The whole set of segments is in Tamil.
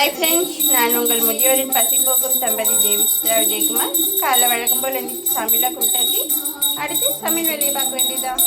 ஹாய் ஃப்ரெண்ட்ஸ் நான் உங்கள் முதியோரின் பசி போக்கும் தம்பதி தேவி சித்ரா விஜயகுமார் காலைல வழக்கம் போல் எழுந்திரிச்சு சமையலாக கூப்பிட்டாச்சு அடுத்து சமையல் வேலையை பார்க்க வேண்டியதுதான்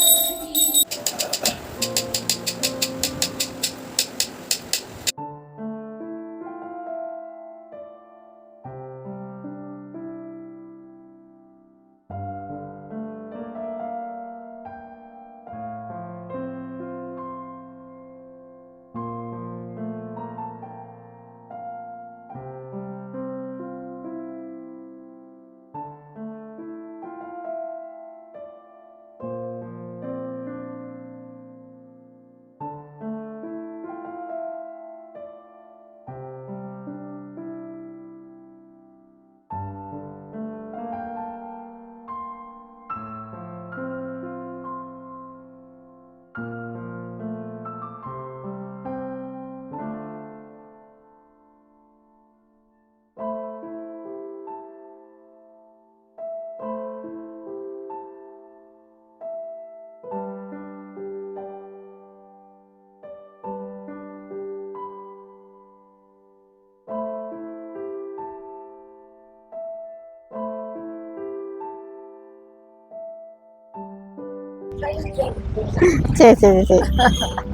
சரி சரி சரி.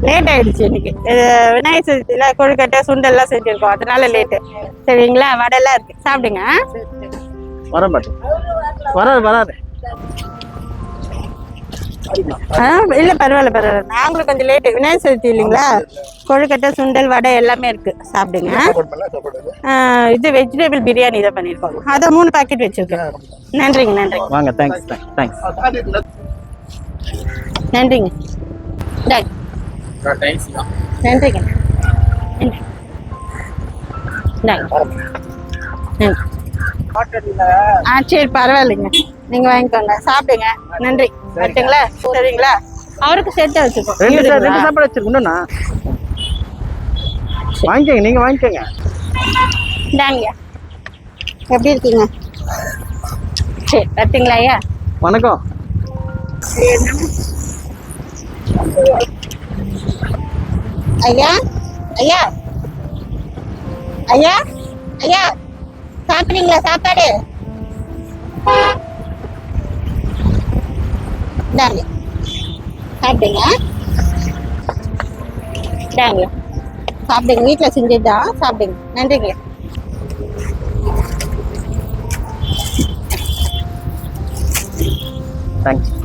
லேட் ஆயிடுச்சு இன்னைக்கு. இது விநாயகர் சதுர்த்தியில கொழுக்கட்டை சுண்டெல்லாம் செஞ்சிருக்கோம். அதனால லேட்டு சரிங்களா? வடையெல்லாம் இருக்கு. சாப்பிடுங்க? வர மாட்டேன் வராது வராது. இல்ல பரவாயில்ல பரவாயில்ல. நாங்களும் கொஞ்சம் லேட்டு விநாயகர் சதுர்த்தி இல்லைங்களா? கொழுக்கட்டை சுண்டல் வடை எல்லாமே இருக்கு. சாப்பிடுங்க இது வெஜிடபிள் பிரியாணி தான் பண்ணியிருக்கோம். அதை மூணு பாக்கெட் வச்சிருக்கேன். நன்றிங்க நன்றிங்க. வாங்க தேங்க்ஸ் தேங்க்ஸ் நன்றிங்க. நன்றிங்க. ஆ சரி பரவாயில்லைங்க. நீங்க வாங்கிக்கோங்க சாப்பிடுங்க. நன்றி. வரட்டுங்களா? சரிங்களா? அவருக்கு சேர்த்து வச்சுக்கோங்க ரெண்டு ரெண்டு சாப்பாடு வச்சிருக்கணும்ண்ணா வாங்கிக்கோங்க நீங்க வாங்கிக்கோங்க. இந்தாங்க. எப்படி இருக்கீங்க? சரி வரட்டுங்களா ஐயா? வணக்கம். ஐயா ஐயா ஐயா ஐயா சாப்பிடுறீங்களா சாப்பாடு இந்தாங்க சாப்பிடுங்க இந்தாங்க சாப்பிடுங்க வீட்டில் செஞ்சதுதான் சாப்பிடுங்க நன்றிங்க தேங்க்ஸ்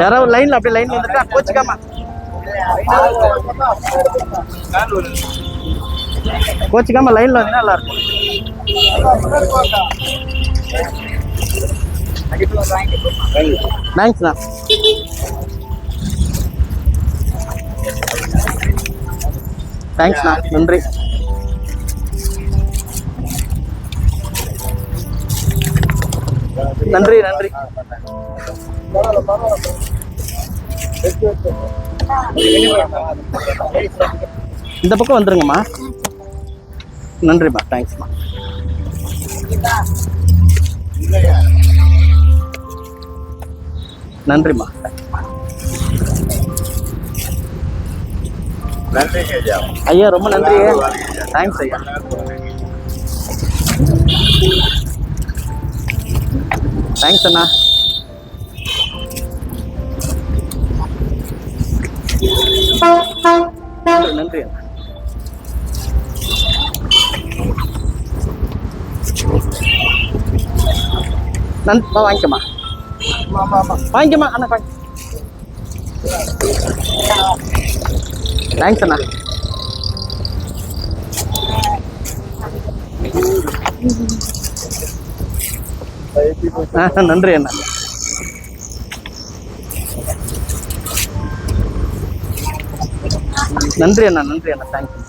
யாராவது லைன்ல அப்படியே லைன்ல வந்துருக்கா? கோச்சுக்காம. கோச்சுக்காம லைன்ல வந்தீங்கன்னா நல்லா இருக்கும் தேங்க்ஸ்ண்ணா தேங்க்ஸ்ண்ணா நன்றி. நன்றி நன்றி. இந்த பக்கம் வந்துருங்கம்மா. நன்றிம்மா. தேங்க்ஸ்மா நன்றிம்மா. ஐயா ரொம்ப நன்றி. தேங்க்ஸ் ஐயா. தேங்க்ஸ் அண்ணா. நன்றி அண்ணா வாங்கிக்கம்மா. வாங்கிக்கம்மா அண்ணா வாங்கி. தேங்க்ஸ் அண்ணா. நன்றி அண்ணா. நன்றி அண்ணா நன்றி அண்ணா. தேங்க்யூ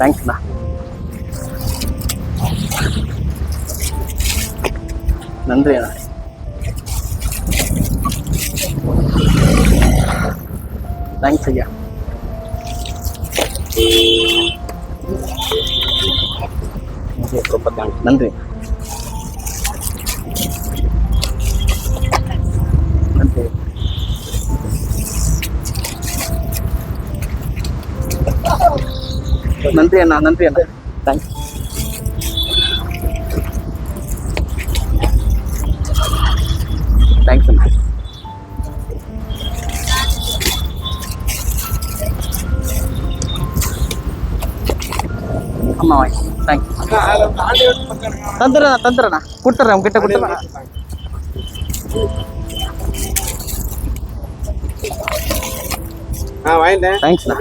தேங்க்ஸ்ண்ணா நன்றி அண்ணா. தேங்க்ஸ் ஐயா. நன்றி. நன்றி அண்ணா நன்றி அண்ணா. தேங்க்ஸ் தேங்க்ஸ் அண்ணா. ஆமாம் வாங்கி. தேங்க்ஸ் தந்துடுறேண்ணா தந்துடுறேண்ணா கொடுத்துட்றேன் உங்ககிட்ட கொடுத்துட்றேன். ஆ வாங்கிட்டேன். தேங்க்ஸ்ண்ணா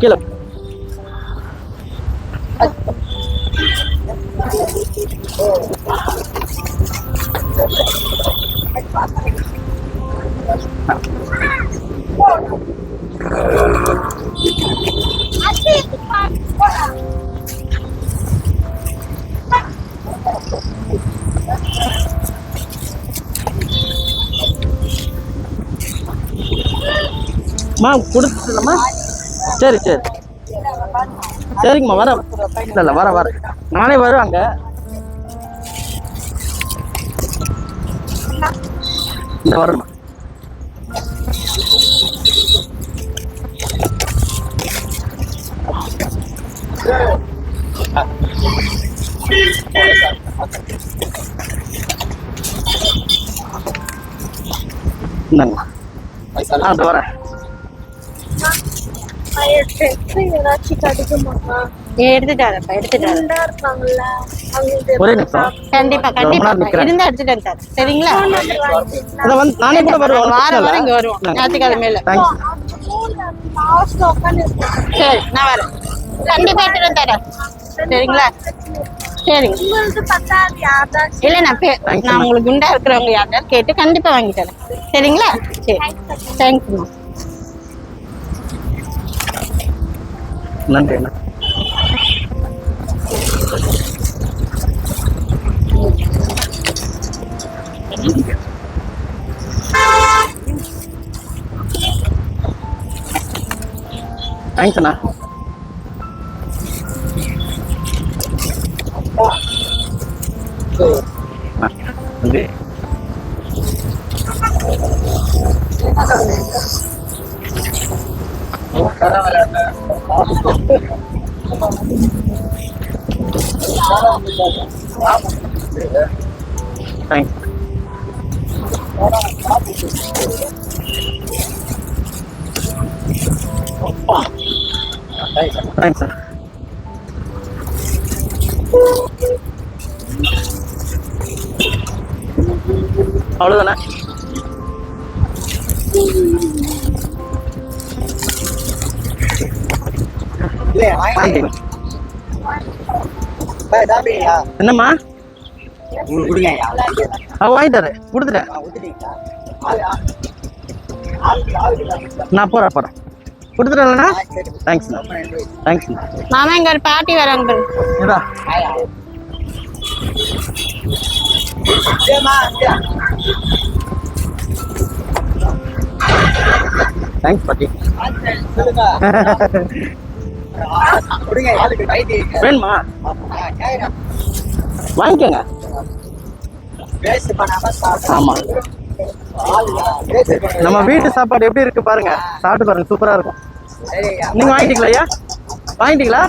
கீழே. மா கொடுத்துடலாமா சரி சரி. சரிங்கம்மா வரேன். இல்லை இல்லை வரேன் வரேன். நானே வருவாங்க இந்த வரணும் இந்தாங்கம்மா. ஆ வரேன். வரேன் ஏதாச்சும் இருப்பாங்கல்ல அவங்களுக்கு ஒரே நிமிஷம். கண்டிப்பா கண்டிப்பா. இருந்தா எடுத்துட்டு வந்து தரேன் சரிங்களா? இதை வந்து நானே கூட வருவேன் வாரம் வாரம் இங்க வருவோம். ஞாயிற்றுக்கிழமையில தேங்க்ஸ் லாஸ்ட்ல உட்காந்து சரி நான் வரேன். கண்டிப்பா எடுத்துட்டு தரேன் சரிங்களா? சரிங்க உங்களுக்கு பத்தாது யாராச்சும் இல்ல நான் பே நான். உங்களுக்கு குண்டா இருக்கிறவங்க யார்ட்டாவது கேட்டு கண்டிப்பா வாங்கி தரேன் சரிங்களா? சரி. தேங்க்யூ நன்றி அண்ணா தேங்க்ஸ் அண்ணா ஆ, தேங்க்ஸ் தேங்க்ஸ் சார் அவ்வளோதானே என்னம்மா? வாங்கிட்டாரு கொடுத்துட்டேன். நான் போறேன் போறேன். கொடுத்துட்டேன்லண்ணா? தேங்க்ஸ்ண்ணா தேங்க்ஸ்ண்ணா மாமா இங்க ஒரு பாட்டி வராங்க தேங்க்ஸ் பாட்டி. வேணுமா? வாங்கிக்கோங்க. ஆமா. நம்ம வீட்டு சாப்பாடு எப்படி இருக்கு பாருங்க. சாப்பிட்டு பாருங்க சூப்பரா இருக்கும். நீங்க வாங்கிட்டீங்களா ஐயா? வாங்கிட்டீங்களா?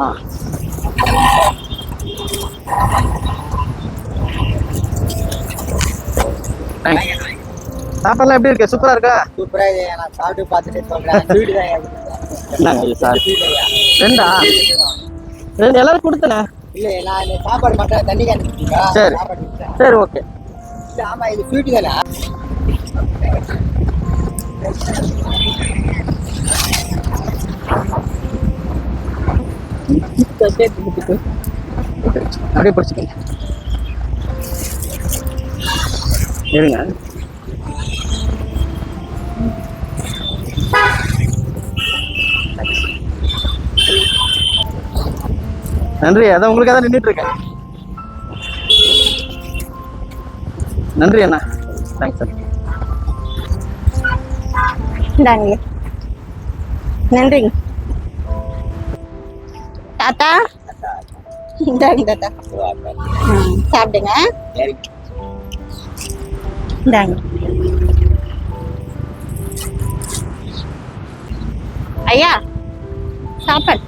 ஆ. சாப்பாடுலாம் எப்படி இருக்கு? சூப்பரா இருக்கா? சூப்பரா நான் சாப்பிட்டு பார்த்துட்டு சொல்றேன் ஐயா சார்? ரெண்டா? ரெண்டு எல்லாரும் கொடுத்தனே? இல்ல நான் இந்த சாப்பாடு மட்டும் தண்ணி சரி. சரி ஓகே. ஆமா இது ஸ்வீட் தானே? அப்படியே பிடிச்சிக்கங்க. இருங்க. நன்றி அதான் உங்களுக்காக தான் நின்றுட்டு இருக்கேன். நன்றி அண்ணா. தேங்க்ஸ் சார் இந்தாங்க. நன்றிங்க தாத்தா. இந்தாங்க தாத்தா. சாப்பிடுங்க. இந்தாங்க. ஐயா சாப்பாடு.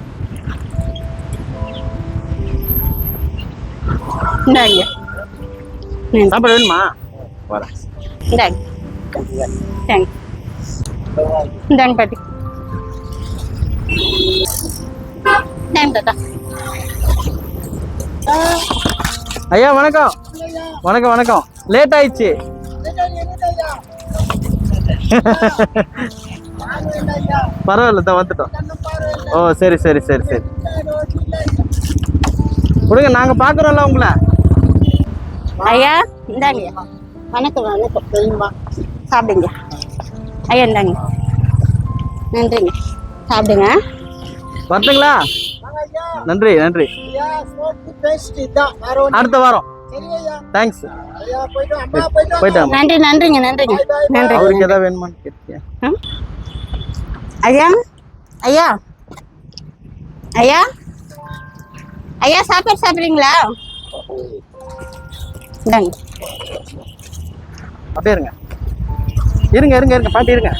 இந்தாங்க. சாப்பாடு வேணுமா? வரேன் இந்தாங்க. தேங்க்ஸ் இந்தாங்க பாட்டி. இந்தாங்க தாத்தா. ஐயா வணக்கம். வணக்கம் வணக்கம். லேட் ஆயிடுச்சு. பரவாயில்ல தான் வந்துட்டோம். ஓ சரி சரி சரி சரி. கொடுங்க நாங்க பாக்குறோம்ல உங்களை. ஐயா இந்தாங்க. வணக்கம் வணக்கம். சாப்பிடுங்க. ஐயா இந்தாங்க. நன்றிங்க. சாப்பிடுங்க. வரட்டுங்களா? நன்றி நன்றி. அடுத்த வாரம். தேங்க்ஸ் ஐயா போயிட்டு அம்மா போயிட்டு போயிட்டாங்க நன்றி நன்றிங்க நன்றிங்க. நன்றி. அவருக்கு ஏதாவது வேணுமான்னு கேட்டியா? ஐயா? ஐயா? ஐயா? ஐயா சாப்பாடு சாப்பிட்றீங்களா? இந்தாங்க அப்படியே இருங்க. இருங்க இருங்க இருங்க பாட்டி இருங்க.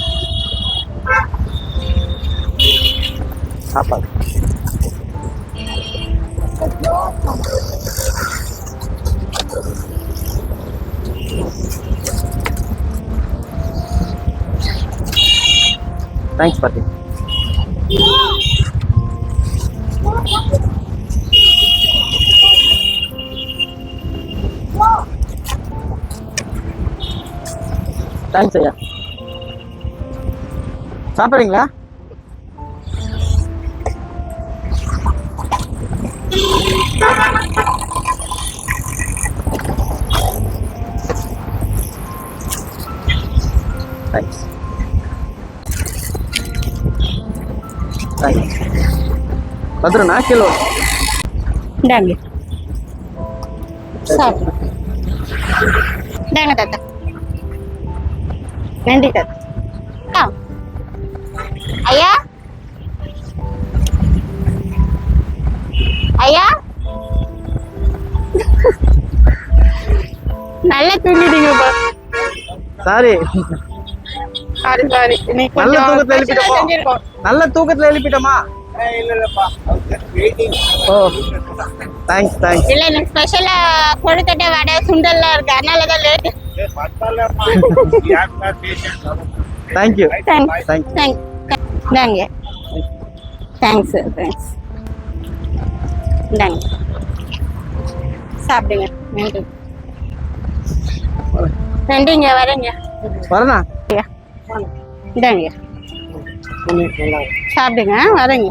சாப்பாடு. தேங்க்ஸ் பாட்டி. தேங்க்ஸ் ஐயா சாப்பிட்றீங்களா தேங்க்ஸ் தேங்க்ஸ் பத்திரண்ணா கிலோ இந்தாங்க சாப்பிடு இந்தாங்க தாத்தா நன்றி தாத்தா ஆ. ஐயா? ஐயா? நல்லா தூங்கிட்டீங்கப்பா. சாரி சாரி சாரி இன்னைக்கு நல்ல கொஞ்சம் தூக்கத்துல எழுப்பிட்டோமா. நல்ல தூக்கத்துல எழுப்பிட்டோமா? இல்ல இல்லப்பா வெயிட்டிங் ஓ. தேங்க்ஸ் தேங்க்ஸ் இல்ல எனக்கு ஸ்பெஷலா கொழுக்கட்டை வடை சுண்டல்லாம் இருக்கு. அதனாலதான் late thank you thanks thanks இந்தாங்க தேங்க்ஸ் தேங்க்ஸ் இந்தாங்க சாப்பிடுங்க நன்றி நன்றிங்க வரேங்க ஐயா. இந்தாங்க சாப்பிடுங்க வரேங்க